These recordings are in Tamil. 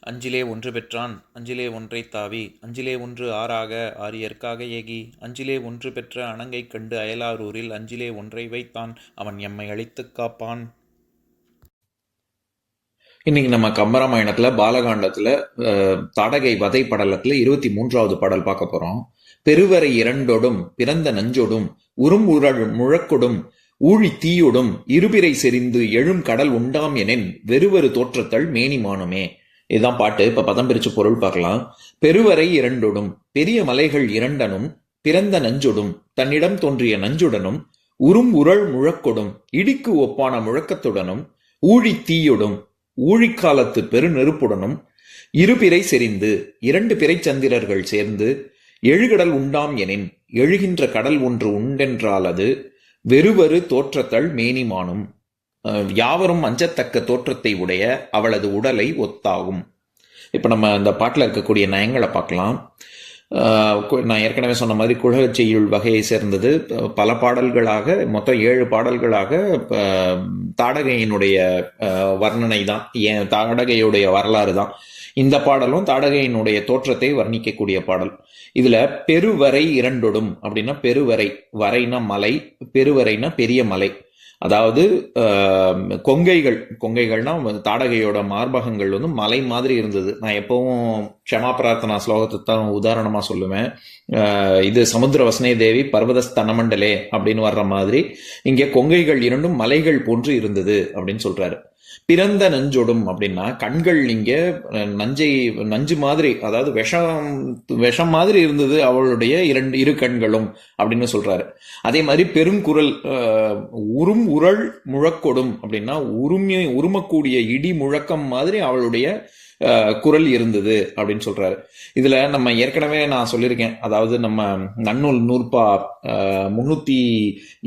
அஞ்சிலே ஒன்று பெற்றான் அஞ்சிலே ஒன்றை தாவி அஞ்சிலே ஒன்று ஆறாக ஆரியற்காக ஏகி அஞ்சிலே ஒன்று பெற்ற அணங்கை கண்டு அயலாரூரில் அஞ்சிலே ஒன்றை வைத்தான் அவன் எம்மை அழித்துக் காப்பான். இன்னைக்கு நம்ம கம்பராமாயணத்துல பாலகாண்டத்துல அஹ், தாடகை வதை படலத்துல இருபத்தி மூன்றாவது பாடல் பார்க்க போகிறோம் பெருவரை இரண்டொடும் பிறந்த நஞ்சோடும் உரும்புழல் முழக்கொடும் ஊழி தீயோடும் இருபிறை செறிந்து எழும் கடல் உண்டாம் எனின் வெறுவரு தோற்றத்தள் மேனிமானுமே. இதுதான் பாட்டு. இப்ப பதம் பிரிச்சு பொருள் பார்க்கலாம். பெருவரை இரண்டொடும் பெரிய மலைகள் இரண்டனும் பிறந்த நஞ்சொடும் தன்னிடம் தோன்றிய நஞ்சுடனும் உறும் உரள் முழக்கொடும் இடிக்கு ஒப்பான முழக்கத்துடனும் ஊழி தீயொடும் ஊழிக்காலத்து பெருநெருப்புடனும் இருபிறை செறிந்து இரண்டு பிறை சந்திரர்கள் சேர்ந்து எழுகடல் உண்டாம் எனின் எழுகின்ற கடல் ஒன்று உண்டென்றால் அது வெறுவரு தோற்றத்தள் மேனிமானும். யாவரும் அஞ்சத்தக்க தோற்றத்தை உடைய அவளது உடலை ஒத்தாகும். இப்போ நம்ம அந்த பாட்டில் இருக்கக்கூடிய நயங்களை பார்க்கலாம். நான் ஏற்கனவே சொன்ன மாதிரி குழகச் செய்யுள் வகையை சேர்ந்தது. பல பாடல்களாக மொத்தம் ஏழு பாடல்களாக தாடகையினுடைய வர்ணனை தான். ஏன் தாடகையுடைய வரலாறு தான். இந்த பாடலும் தாடகையினுடைய தோற்றத்தை வர்ணிக்கக்கூடிய பாடல். இதில் பெருவரை இரண்டொடும். அப்படின்னா பெருவரை வரைனா மலை பெருவரைனா பெரிய மலை. அதாவது கொங்கைகள் கொங்கைகள்னா தாடகையோட மார்பகங்கள் வந்து மலை மாதிரி இருந்தது. நான் எப்பவும் க்ஷமா பிரார்த்தனா ஸ்லோகத்தை தான் உதாரணமாக சொல்லுவேன். இது சமுத்திர வசனை தேவி பர்வதஸ்தனமண்டலே அப்படின்னு வர்ற மாதிரி இங்கே கொங்கைகள் இரண்டும் மலைகள் போன்று இருந்தது அப்படின்னு சொல்றாரு. பிறந்த நஞ்சொடும் அப்படின்னா கண்கள் இங்க நஞ்சை நஞ்சு மாதிரி அதாவது விஷம் விஷம் மாதிரி இருந்தது அவளுடைய இரண்டு இரு கண்களும் அப்படின்னு சொல்றாரு. அதே மாதிரி பெருங்குரல் அஹ், உரும் உரள் முழக்கொடும் அப்படின்னா உருமி உருமக்கூடிய இடி முழக்கம் மாதிரி அவளுடைய குரல் இருந்தது அப்படின்னு சொல்றாரு. இதுல நம்ம ஏற்கனவே நான் சொல்லியிருக்கேன். அதாவது நம்ம நன்னூல் நூற்பா முன்னூத்தி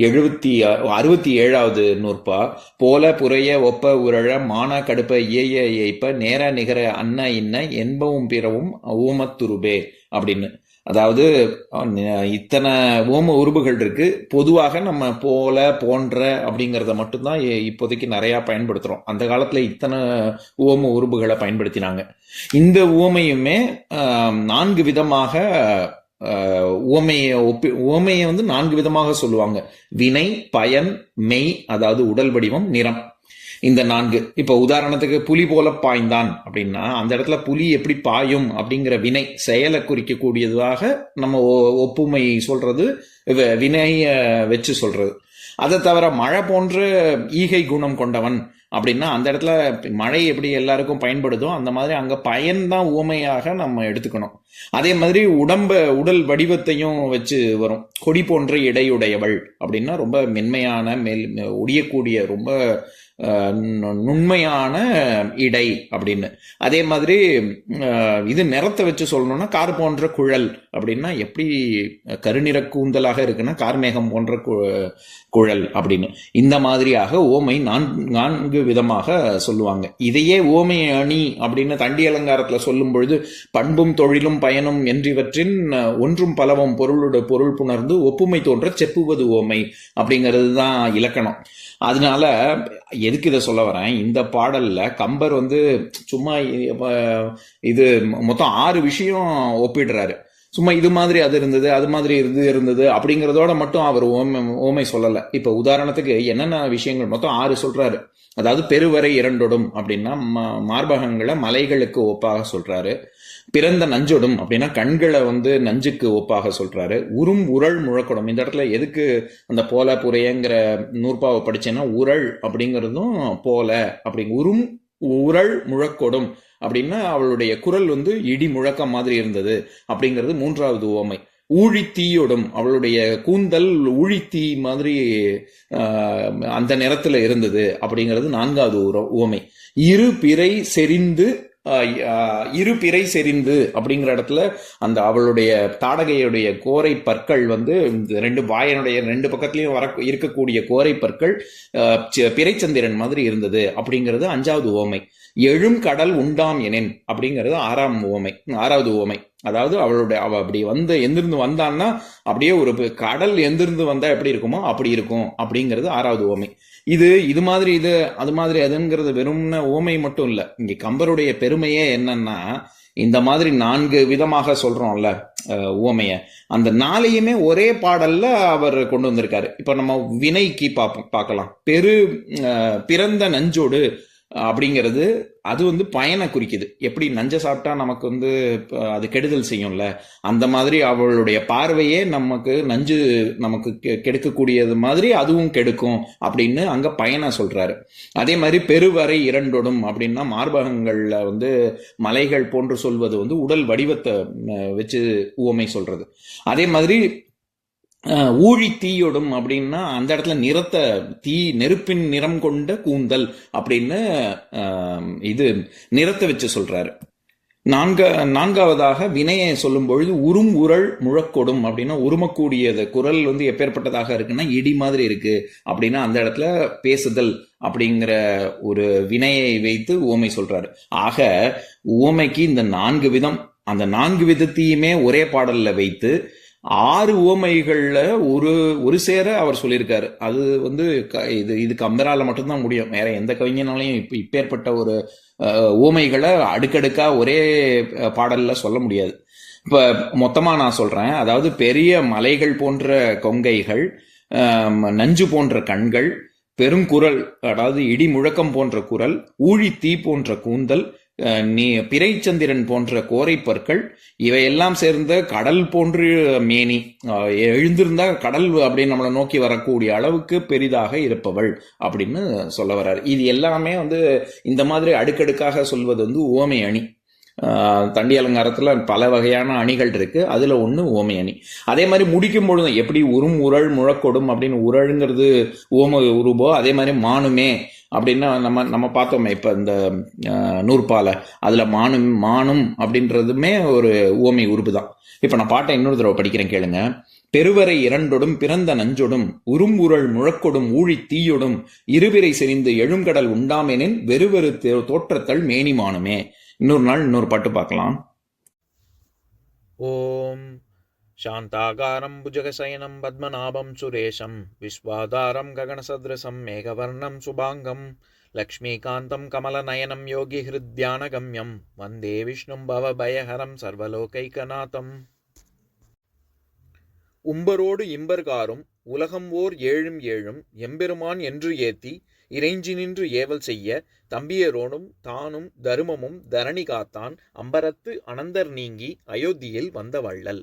எழுபத்தி அறுபத்தி ஏழாவது நூற்பா போல புறைய ஒப்ப உரழ மான கடுப்ப ஏய ஏய்ப்ப நேர நிகர அன்ன இன்ன என்பவும் பிறவும் ஊமத்துருபே அப்படின்னு. அதாவது இத்தனை ஓம உருபுகள் இருக்கு. பொதுவாக நம்ம போல போன்ற அப்படிங்கிறத மட்டும்தான் இப்போதைக்கு நிறையா பயன்படுத்துகிறோம் அந்த காலத்தில் இத்தனை ஓம உருபுகளை பயன்படுத்தினாங்க. இந்த ஓமையுமே நான்கு விதமாக ஓமையை உவமையை ஒப்பி ஓமையை வந்து நான்கு விதமாக சொல்லுவாங்க. வினை பயன் மெய் அதாவது உடல் வடிவம் நிறம். இந்த நான்கு. இப்போ உதாரணத்துக்கு புலி போல பாய்ந்தான் அப்படின்னா அந்த இடத்துல புலி எப்படி பாயும் அப்படிங்கிற வினை செயலை குறிக்கக்கூடியதாக நம்ம ஒ- ஒப்புமை சொல்றது வினையை வச்சு சொல்றது. அதை தவிர மழை போன்ற ஈகை குணம் கொண்டவன் அப்படின்னா அந்த இடத்துல மழை எப்படி எல்லாருக்கும் பயன்படுதோ அந்த மாதிரி அங்க பயன்தான் உவமையாக நம்ம எடுத்துக்கணும். அதே மாதிரி உடம்ப உடல் வடிவத்தையும் வச்சு வரும். கொடி போன்ற இடையுடையவள் அப்படின்னா ரொம்ப மென்மையான மெல் ஒடியக்கூடிய ரொம்ப நுண்மையான இடை அப்படின்னு. அதே மாதிரி இது நிறத்தை வச்சு சொல்லணும்னா கார் போன்ற குழல் அப்படின்னா எப்படி கருநிற கூந்தலாக இருக்குன்னா கார்மேகம் போன்ற கு- குழல் அப்படின்னு. இந்த மாதிரியாக ஓமை நான்கு நான்கு விதமாக சொல்லுவாங்க. இதையே ஓமை அணி அப்படின்னு தண்டி அலங்காரத்தில் சொல்லும் பொழுது பண்பும் தொழிலும் பயனும் என்றிவற்றின் ஒன்றும் பலவும் பொருளோட பொருள் புணர்ந்து ஒப்புமை தோன்ற செப்புவது ஓமை அப்படிங்கிறது தான் இலக்கணம். அதனால எதுக்கு இதை சொல்ல வரேன்? இந்த பாடல்ல கம்பர் வந்து சும்மா இது மொத்தம் ஆறு விஷயம் ஒப்பிடுறாரு. சும்மா இது மாதிரி அது இருந்தது அது மாதிரி இது இருந்தது அப்படிங்கிறதோட மட்டும் அவர் ஓமை ஓமை சொல்லலை. இப்போ உதாரணத்துக்கு என்னென்ன விஷயங்கள்? மொத்தம் ஆறு சொல்றாரு. அதாவது பெருவரை இரண்டொடும் அப்படின்னா மார்பகங்களை மலைகளுக்கு ஒப்பாக சொல்றாரு. பிறந்த நஞ்சொடும் அப்படின்னா கண்களை வந்து நஞ்சுக்கு ஒப்பாக சொல்றாரு. உரும் உரள் முழக்கொடும். இந்த இடத்துல எதுக்கு அந்த போல புரையங்கிற நூற்பாவை படிச்சேன்னா உரள் அப்படிங்கிறதும் போல அப்படி உரும் உரள் முழக்கொடும் அப்படின்னா அவளுடைய குரல் வந்து இடி முழக்கம் மாதிரி இருந்தது அப்படிங்கிறது மூன்றாவது உவமை. ஊழித்தீயோடும் அவளுடைய கூந்தல் ஊழித்தீ மாதிரி அந்த நிறத்துல இருந்தது அப்படிங்கிறது நான்காவது உவமை. இரு பிறை செறிந்து இரு பிறை செறிந்து அப்படிங்கிற இடத்துல அந்த அவளுடைய தாடகையுடைய கோரை பற்கள் வந்து இந்த ரெண்டு வாயனுடைய ரெண்டு பக்கத்துலையும் வர இருக்கக்கூடிய கோரை பற்கள் பிறைச்சந்திரன் மாதிரி இருந்தது அப்படிங்கிறது அஞ்சாவது ஓமை எழும் கடல் உண்டாம் எனேன் அப்படிங்கிறது ஆறாம் ஓமை ஆறாவது ஓமை அதாவது அவளுடைய அவ அப்படி வந்து எந்திருந்து வந்தான்னா அப்படியே ஒரு கடல் எந்திருந்து வந்தா எப்படி இருக்குமோ அப்படி இருக்கும் அப்படிங்கிறது ஆறாவது ஓமை. இது இது மாதிரி இது அது மாதிரி அதுங்கிறது வெறும்ன ஓமை மட்டும் இல்லை. இங்க கம்பருடைய பெருமையே என்னன்னா இந்த மாதிரி நான்கு விதமாக சொல்றோம்ல அஹ், அந்த நாளையுமே ஒரே பாடல்ல அவர் கொண்டு வந்திருக்காரு. இப்ப நம்ம வினைக்கு பார்ப்போம் பார்க்கலாம் பெரு பிறந்த நஞ்சோடு அப்படிங்கிறது அது வந்து பயனை குறிக்குது. எப்படி நஞ்சை சாப்பிட்டா நமக்கு வந்து அது கெடுதல் செய்யும்ல? அந்த மாதிரி அவளுடைய பார்வையே நமக்கு நஞ்சு நமக்கு கெ- கெடுக்கக்கூடியது மாதிரி அதுவும் கெடுக்கும் அப்படின்னு அங்கே பயனை சொல்கிறாரு அதே மாதிரி பெருவரை இரண்டொடும் அப்படின்னா மார்பகங்களில் வந்து மலைகள் போன்று சொல்வது வந்து உடல் வடிவத்தை வச்சு உவமை சொல்கிறது அதே மாதிரி ஊழி தீயொடும் அப்படின்னா அந்த இடத்துல நிறத்தை தீ நெருப்பின் நிறம் கொண்ட கூந்தல் அப்படின்னு இது நிறத்தை வச்சு சொல்றாரு. நான்க நான்காவதாக வினையை சொல்லும் பொழுது உரும் உரல் முழக்கொடும் அப்படின்னா உருமக்கூடியது. குரல் வந்து எப்பேற்பட்டதாக இருக்குன்னா இடி மாதிரி இருக்கு அப்படின்னா அந்த இடத்துல பேசுதல் அப்படிங்கிற ஒரு வினையை வைத்து உவமை சொல்றாரு. ஆக உவமைக்கு இந்த நான்கு விதம் அந்த நான்கு விதத்தையுமே ஒரே பாடல்ல வைத்து ஆறு உவமைகள்ல ஒரு ஒரு சேர அவர் சொல்லியிருக்காரு. அது வந்து க- இது இதுக்கு கம்பரால மட்டும்தான் முடியும். வேற எந்த கவிஞனாலையும் இப்போ இப்பேற்பட்ட ஒரு அஹ், உவமைகளை ஒரே பாடலில் சொல்ல முடியாது. இப்போ மொத்தமாக நான் சொல்கிறேன் அதாவது பெரிய மலைகள் போன்ற கொங்கைகள் நஞ்சு போன்ற கண்கள் பெருங்குரல் அதாவது இடி முழக்கம் போன்ற குரல் ஊழி தீ போன்ற கூந்தல் நீ பிறைச்சந்திரன் போன்ற கோரைப்பற்கள் இவையெல்லாம் சேர்ந்த கடல் போன்று மேனி. எழுந்திருந்தா கடல் அப்படின்னு நம்மளை நோக்கி வரக்கூடிய அளவுக்கு பெரிதாக இருப்பவள் அப்படின்னு சொல்ல வர்றாரு. இது எல்லாமே வந்து இந்த மாதிரி அடுக்கடுக்காக சொல்வது வந்து ஓமை அணி. தண்டி அலங்காரத்தில் பல வகையான அணிகள் இருக்கு. அதில் ஒன்று ஓமை அணி. அதே மாதிரி முடிக்கும் பொழுதும் எப்படி உரும் உரள் முழக்கொடும் அப்படின்னு உரழுங்கிறது ஓம உருபோ அதே மாதிரி மானுமே அப்படின்னா நம்ம நம்ம பார்த்தோமே இப்போ இந்த நூற்பாலை அதில் மானும் மானும் அப்படின்றதுமே ஒரு ஓமை உருபு தான் இப்போ நான் பாட்டை இன்னொரு தடவை படிக்கிறேன் கேளுங்க. பெருவரை இரண்டொடும் பிறந்த நஞ்சொடும் உரும்புரள் முழக்கொடும் ஊழி தீயொடும் இருவிரை செறிந்து எழுங்கடல் உண்டாமெனின் வெறுவெறு தோற்றத்தல் மேனிமானுமே. இன்னொரு நாள் இன்னொரு பாட்டு பார்க்கலாம். ஓம் शान्ताकारं भुजगशयनं पद्मनाभं सुरेशं विश्वाधारं गगनसदृशं मेघवर्णं शुभाङ्गं लक्ष्मीकान्तं कमलनयनं योगिहृद्यानगम्यं वन्दे विष्णुं भवभयहरं सर्वलोकैकनाथम् உம்பரோடு இம்பர்காரும் உலகம் ஓர் ஏழும் ஏழும் எம்பெருமான் என்று ஏத்தி இறைஞ்சி நின்று ஏவல் செய்ய தம்பியரோடும் தானும் தருமமும் தரணி காத்தான் அம்பரத்து அனந்தர் நீங்கி அயோத்தியில் வந்த வள்ளல்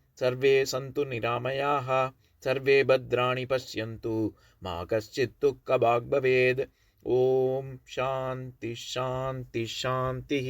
सर्वे सन्तु निरामयाः सर्वे भद्राणि पश्यन्तु मा कश्चित् दुःखभाग् भवेत् ॐ शान्ति शान्ति शान्तिः